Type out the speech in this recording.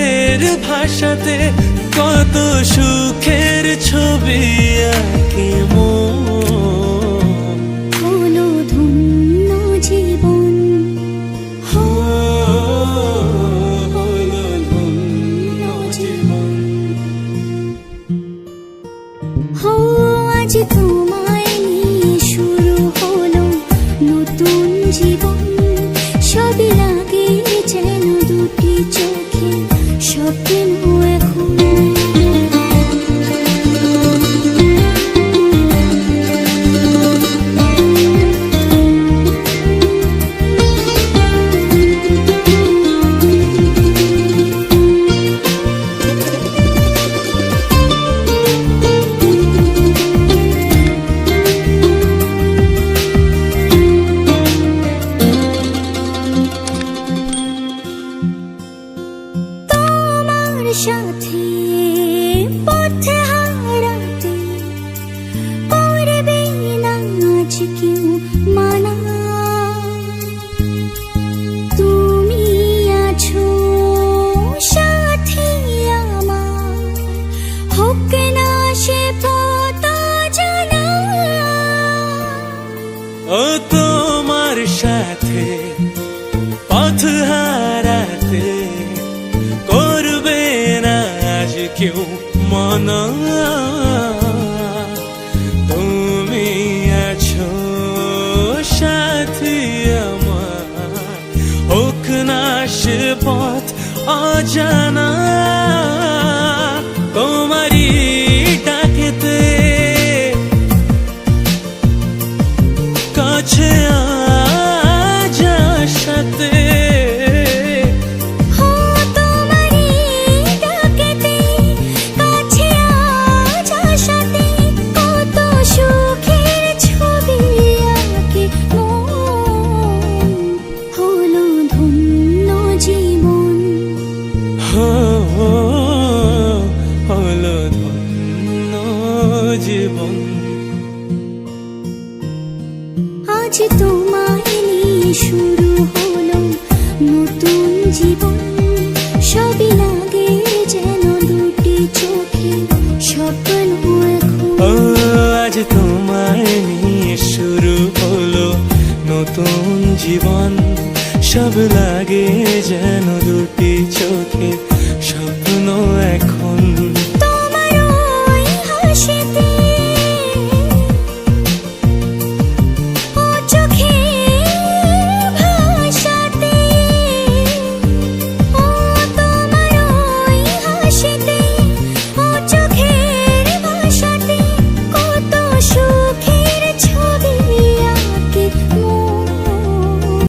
চোখের ভাষাতে কত সুখের ছবি আঁকে মন। হারাতে করবে না আজ কেউ মন। তুমি আছো সাথী আমার। হোক না সে পথ অজানা। আজ তোমায় শুরু হলো নতুন জীবন। সবই লাগে যেন দুটি চোখে স্বপ্ন আজ তোমায় শুরু হলো নতুন জীবন। সব লাগে যেন